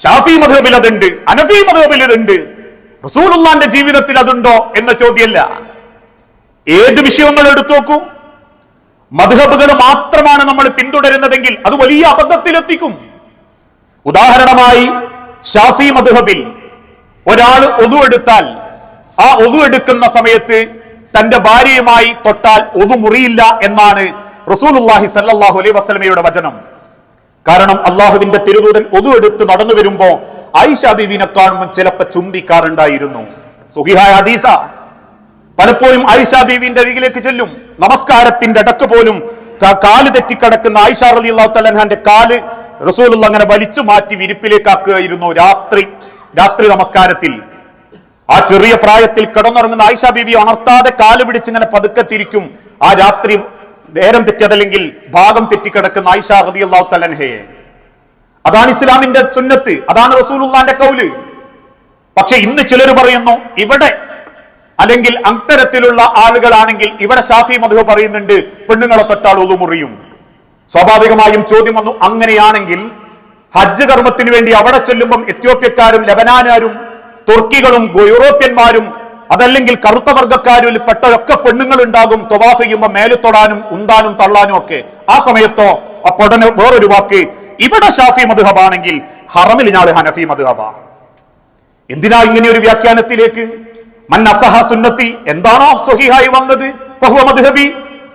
ഷാഫി മധുബിൽ അതുണ്ട് അനഫി മധുബിൽ അതുണ്ട് റസൂലുള്ളാന്റെ ജീവിതത്തിൽ അതുണ്ടോ എന്ന ചോദ്യമല്ല. ഏത് വിഷയങ്ങൾ എടുത്തു നോക്കൂ മധുഹബുകൾ മാത്രമാണ് നമ്മൾ പിന്തുടരുന്നതെങ്കിൽ അത് വലിയ അബദ്ധത്തിലെത്തിക്കും. ഉദാഹരണമായി ഷാഫി മധുഹബിൽ ഒരാൾ ഒതു എടുത്താൽ ആ ഒതു എടുക്കുന്ന സമയത്ത് തന്റെ ഭാര്യയുമായി തൊട്ടാൽ ഒതു മുറിയില്ല എന്നാണ് റസൂലുള്ളാഹി സല്ലാഹു അലൈ വസ്ലമയുടെ വചനം. കാരണം അള്ളാഹുവിന്റെ തിരുദൂതൻ ഒതുവെടുത്ത് നടന്നു വരുമ്പോ ആയിഷ ബീവിനെ കാണുമ്പോൾ ചിലപ്പോ ചുംബിക്കാറുണ്ടായിരുന്നു. സുഹിഹായ ഹദീസ. പലപ്പോഴും ആയിഷ ബീവിന്റെ അരികിലേക്ക് ചെല്ലും. നമസ്കാരത്തിന്റെ ഇടയ്ക്ക് പോലും കാൽ തെറ്റിക്കിടക്കുന്ന ആയിഷ അലി അള്ളാഹു തലഹാന്റെ കാൽ റസൂലുള്ള അങ്ങനെ വലിച്ചു മാറ്റി വിരിപ്പിലേക്കാക്കുകയായിരുന്നു രാത്രി രാത്രി നമസ്കാരത്തിൽ. ആ ചെറിയ പ്രായത്തിൽ കിടന്നുറങ്ങുന്ന ആയിഷ ബീവി ഉണർത്താതെ കാൽ പിടിച്ച് ഇങ്ങനെ പതുക്കെ തിരിക്കും ആ രാത്രി നേരം തെറ്റതല്ലെങ്കിൽ ഭാഗം തെറ്റിക്കിടക്കുന്ന ആയിഷ റതി അള്ളാഹു തലൻഹയെ അതാണ് ഇസ്ലാമിന്റെ സുന്നത്ത് അതാണ് റസൂലുള്ളാന്റെ കൗൽ പക്ഷെ ഇന്ന് ചിലർ പറയുന്നു ഇവിടെ അല്ലെങ്കിൽ അത്തരത്തിലുള്ള ആളുകളാണെങ്കിൽ ഇവിടെ ഷാഫി മധു പറയുന്നുണ്ട് പെണ്ണുങ്ങളെ തൊട്ടാൾ ഒതുമുറിയും. സ്വാഭാവികമായും ചോദ്യം വന്നു അങ്ങനെയാണെങ്കിൽ ഹജ്ജ് കർമ്മത്തിന് വേണ്ടി അവിടെ ചെല്ലുമ്പം എത്യോപ്യക്കാരും ലബനാനാരും തുർക്കികളും യൂറോപ്യന്മാരും അതല്ലെങ്കിൽ കറുത്ത വർഗക്കാരിൽ പെട്ടൊക്കെ പെണ്ണുങ്ങൾ ഉണ്ടാകും തൊവാഫ് ചെയ്യുമ്പോൾ മേൽ തൊടാനും ഉന്താനും തള്ളാനും ഒക്കെ. ആ സമയത്തോ അപ്പൊടനെ വേറൊരു വാക്ക് ഇവിടെ ഷാഫി മധുഹബാണെങ്കിൽ ഹറമിൽ ഞാൻ ഹനഫി മധുഹബാ എന്തിനാ ഇങ്ങനെ ഒരു വ്യാഖ്യാനത്തിലേക്ക്? മൻ അസഹ സുന്നത്തി എന്താണോ സുഹിഹായി വന്നത്? ഫഹുവ മദ്ഹബി.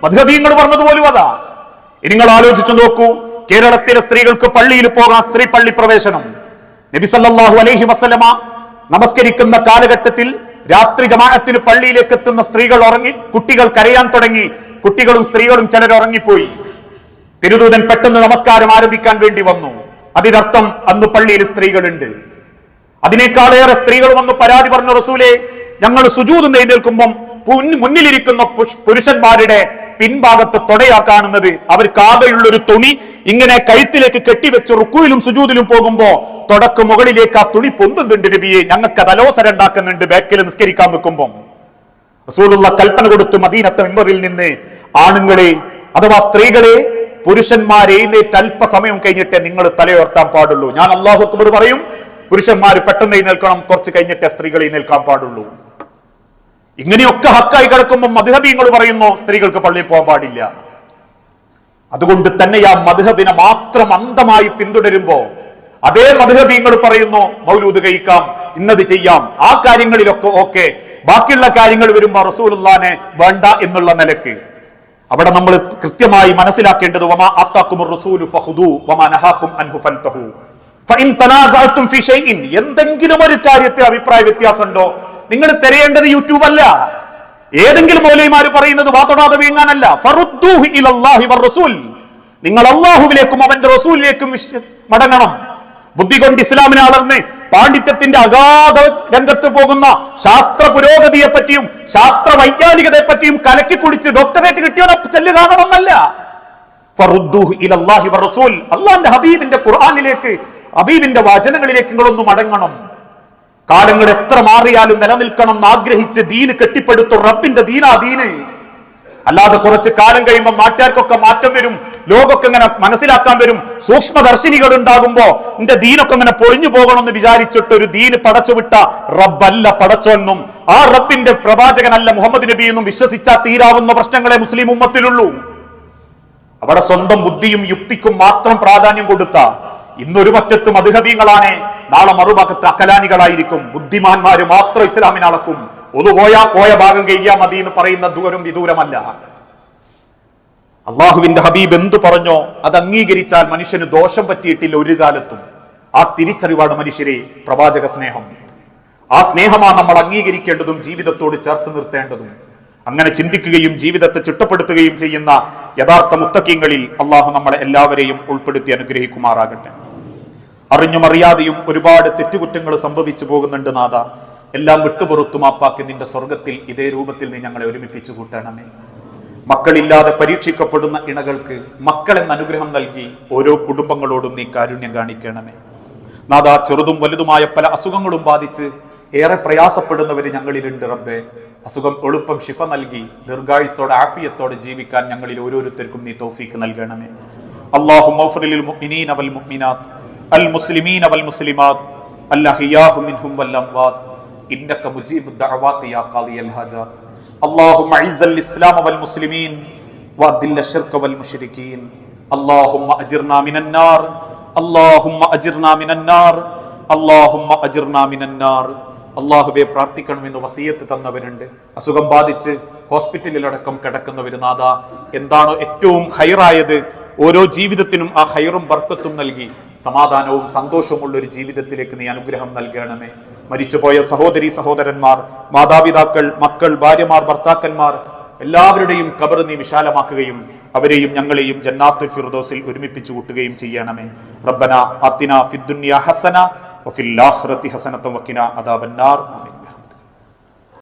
മദ്ഹബി നിങ്ങൾ പറഞ്ഞതുപോലും അതാ. ഇനി നിങ്ങൾ ആലോചിച്ചു നോക്കൂ കേരളത്തിലെ സ്ത്രീകൾക്ക് പള്ളിയിൽ പോകാൻ സ്ത്രീ പള്ളി പ്രവേശനം. സല്ലല്ലാഹു അലൈഹി വസല്ലമ നമസ്കരിക്കുന്ന കാലഘട്ടത്തിൽ രാത്രി ജമാഅത്തിന് പള്ളിയിലേക്ക് എത്തുന്ന സ്ത്രീകൾ ഉറങ്ങി കുട്ടികൾ കരയാൻ തുടങ്ങി കുട്ടികളും സ്ത്രീകളും ചിലർ ഉറങ്ങിപ്പോയി. തിരുദൂതൻ പെട്ടെന്ന് നമസ്കാരം ആരംഭിക്കാൻ വേണ്ടി വന്നു. അതിനർത്ഥം അന്ന് പള്ളിയിൽ സ്ത്രീകളുണ്ട്. അതിനേക്കാളേറെ സ്ത്രീകൾ വന്ന് പരാതി പറഞ്ഞു റസൂലെ ഞങ്ങൾ സുജൂത് നേരിൽക്കുമ്പം മുന്നിലിരിക്കുന്ന പുരുഷന്മാരുടെ പിൻഭാഗത്ത് തൊടയാ കാണുന്നത്. അവർക്ക് ആകെയുള്ളൊരു തുണി ഇങ്ങനെ കഴുത്തിലേക്ക് കെട്ടിവെച്ച് റുക്കുയിലും സുജൂതിലും പോകുമ്പോ തുടക്ക് മുകളിലേക്ക് ആ തുണി പൊന്തുന്നുണ്ട് നബിയെ. ഞങ്ങൾക്ക് അത് അലോസരം ഉണ്ടാക്കുന്നുണ്ട്. ബാക്കിൽ നിസ്കരിക്കാൻ നിൽക്കുമ്പോൾ റസൂലുള്ള കൽപ്പന കൊടുത്തു മദീനത്തെ മെമ്പറിൽ നിന്ന് ആണുങ്ങളെ അഥവാ സ്ത്രീകളെ പുരുഷന്മാർ എഴുന്നേറ്റ് അല്പസമയം കഴിഞ്ഞിട്ടേ നിങ്ങൾ തലയോർത്താൻ പാടുള്ളൂ. ഞാൻ അള്ളാഹു അക്ബർ പറയും പുരുഷന്മാർ പെട്ടെന്ന് എഴുന്നേൽക്കണം കുറച്ച് കഴിഞ്ഞിട്ടേ സ്ത്രീകൾ എഴുന്നേൽക്കാൻ പാടുള്ളൂ. ഇങ്ങനെയൊക്കെ ഹക്കായി കിടക്കുമ്പോൾ മധുഹബീങ്ങൾ പറയുന്നു സ്ത്രീകൾക്ക് പള്ളിയിൽ പോകാൻ പാടില്ല. അതുകൊണ്ട് തന്നെ ആ മധുഹബിനെ മാത്രം അന്ധമായി പിന്തുടരുമ്പോ അതേ മധുഹബീങ്ങൾ പറയുന്നു മൗലൂദ് കഴിക്കാം ഇന്നത് ചെയ്യാം. ആ കാര്യങ്ങളിലൊക്കെ ഓക്കെ. ബാക്കിയുള്ള കാര്യങ്ങൾ വരുമ്പോ റസൂലുല്ലാനെ വേണ്ട എന്നുള്ള നിലയ്ക്ക്. അവിടെ നമ്മൾ കൃത്യമായി മനസ്സിലാക്കേണ്ടത് എന്തെങ്കിലും ഒരു കാര്യത്തിൽ അഭിപ്രായ വ്യത്യാസമുണ്ടോ? നിങ്ങൾ തിരയേണ്ടത് യൂട്യൂബ് അല്ല ഏതെങ്കിലും മൗലൈമാര് പറയുന്നത് വാതൊടാതെ വീങ്ങാനല്ല. നിങ്ങൾ അള്ളാഹുവിലേക്കും അവന്റെ റസൂലിലേക്കും മടങ്ങണം. ബുദ്ധി കൊണ്ട് ഇസ്ലാമിനെ അളർന്ന് പാണ്ഡിത്യത്തിന്റെ അഗാധ രംഗത്ത് പോകുന്ന ശാസ്ത്ര പുരോഗതിയെ പറ്റിയും ശാസ്ത്ര വൈജ്ഞാനികതയെ പറ്റിയും കലക്കി കുടിച്ച് ഡോക്ടറേറ്റ് കിട്ടിയവനെ ചെല്ല് കാണണമെന്നല്ല. അള്ളാഹിന്റെ ഹബീബിന്റെ ഖുർആാനിലേക്ക് ഹബീബിന്റെ വചനങ്ങളിലേക്ക് നിങ്ങളൊന്ന് മടങ്ങണം. കാലങ്ങൾ എത്ര മാറിയാലും നിലനിൽക്കണം എന്ന് ആഗ്രഹിച്ച് ദീന് കെട്ടിപ്പടുത്തു റബ്ബിന്റെ ദീനാ ദീന്. അല്ലാതെ കുറച്ച് കാലം കഴിയുമ്പോൾ മാറ്റാർക്കൊക്കെ മാറ്റം വരും ലോകമൊക്കെ ഇങ്ങനെ മനസ്സിലാക്കാൻ വരും. സൂക്ഷ്മദർശിനികൾ ഉണ്ടാകുമ്പോ എന്റെ ദീനൊക്കെ ഇങ്ങനെ പൊളിഞ്ഞു പോകണമെന്ന് വിചാരിച്ചിട്ട് ഒരു ദീന് പടച്ചുവിട്ട റബ്ബല്ല പടച്ചൊന്നും ആ റബ്ബിന്റെ പ്രവാചകനല്ല മുഹമ്മദ് നബി എന്നും വിശ്വസിച്ചാൽ തീരാവുന്ന പ്രശ്നങ്ങളെ മുസ്ലിം ഉമ്മത്തിലുള്ളൂ. അവിടെ സ്വന്തം ബുദ്ധിയും യുക്തിക്കും മാത്രം പ്രാധാന്യം കൊടുത്ത ഇന്നൊരു പറ്റത്ത് മധുഹബീങ്ങളാണ്. നാളെ മറുഭാഗത്ത് അക്കലാനികളായിരിക്കും ബുദ്ധിമാന്മാര് മാത്രം ഇസ്ലാമിനെ അളക്കും. ഒന്ന് പോയാ പോയ ഭാഗം കഴിയാ മതി എന്ന് പറയുന്ന ദൂരം വിദൂരമല്ല. അള്ളാഹുവിന്റെ ഹബീബ് എന്തു പറഞ്ഞോ അത് അംഗീകരിച്ചാൽ മനുഷ്യന് ദോഷം പറ്റിയിട്ടില്ല ഒരു കാലത്തും. ആ തിരിച്ചറിവാണ് മനുഷ്യരെ പ്രവാചക സ്നേഹം. ആ സ്നേഹമാണ് നമ്മൾ അംഗീകരിക്കേണ്ടതും ജീവിതത്തോട് ചേർത്ത് നിർത്തേണ്ടതും. അങ്ങനെ ചിന്തിക്കുകയും ജീവിതത്തെ ചിട്ടപ്പെടുത്തുകയും ചെയ്യുന്ന യഥാർത്ഥ മുത്തക്കീങ്ങളിൽ അള്ളാഹു നമ്മളെ എല്ലാവരെയും ഉൾപ്പെടുത്തി അനുഗ്രഹിക്കുമാറാകട്ടെ. അറിഞ്ഞും അറിയാതെയും ഒരുപാട് തെറ്റുകുറ്റങ്ങൾ സംഭവിച്ചു പോകുന്നുണ്ട് നാഥ. എല്ലാം വിട്ടുപുറത്തു മാപ്പാക്കി നിന്റെ സ്വർഗത്തിൽ ഇതേ രൂപത്തിൽ നീ ഞങ്ങളെ ഒരുമിപ്പിച്ചു കൂട്ടണമേ. മക്കളില്ലാതെ പരീക്ഷിക്കപ്പെടുന്ന ഇണകൾക്ക് മക്കളെന്ന അനുഗ്രഹം നൽകി ഓരോ കുടുംബങ്ങളോടും നീ കാരുണ്യം കാണിക്കണമേ. നാഥ ചെറുതും വലുതുമായ പല അസുഖങ്ങളും ബാധിച്ച് ഏറെ പ്രയാസപ്പെടുന്നവര് ഞങ്ങളിലുണ്ട് റബ്ബെ. അസുഖം എളുപ്പം ശിഫ നൽകി ദീർഘായുസോടെ ആഫിയത്തോടെ ജീവിക്കാൻ ഞങ്ങളിൽ ഓരോരുത്തർക്കും നീ തോഫീക്ക് നൽകണമേ. അള്ളാഹു മൗഫറിൽ മുഅ്മിനീന വൽ മുഅ്മിനാത്ത്. المسلمين والمسلمات الأحياء منهم والأموات إنك مجيب الدعوات يا قاضي الحاجات اللهم أعز الإسلام والمسلمين وأذل الشرك والمشركين اللهم أجرنا من النار اللهم أجرنا من النار اللهم أجرنا من النار അള്ളാഹുബെ പ്രാർത്ഥിക്കണമെന്ന് വസീയത്ത് തന്നവരുണ്ട് അസുഖം ബാധിച്ച് ഹോസ്പിറ്റലിലടക്കം കിടക്കുന്നവര് നാഥ എന്താണോ ഏറ്റവും ഹൈറായത് ഓരോ ജീവിതത്തിനും ആ ഹൈറും ബർക്കത്തും നൽകി സമാധാനവും സന്തോഷവുമുള്ള ഒരു ജീവിതത്തിലേക്ക് നീ അനുഗ്രഹം നൽകണമേ. മരിച്ചുപോയ സഹോദരി സഹോദരന്മാർ മാതാപിതാക്കൾ മക്കൾ ഭാര്യമാർ ഭർത്താക്കന്മാർ എല്ലാവരുടെയും കബർ നീ വിശാലമാക്കുകയും അവരെയും ഞങ്ങളെയും ജന്നാത്തുൽ ഫിർദോസിൽ ഒരുമിപ്പിച്ചു കൂട്ടുകയും ചെയ്യണമേ. റബ്ബന അത്തിന ഫിദ്ദുന്യ ഹസന വഫിൽ ആഖിറതി ഹസനത വഖിന അദാബന്നാർ. ആമീൻ.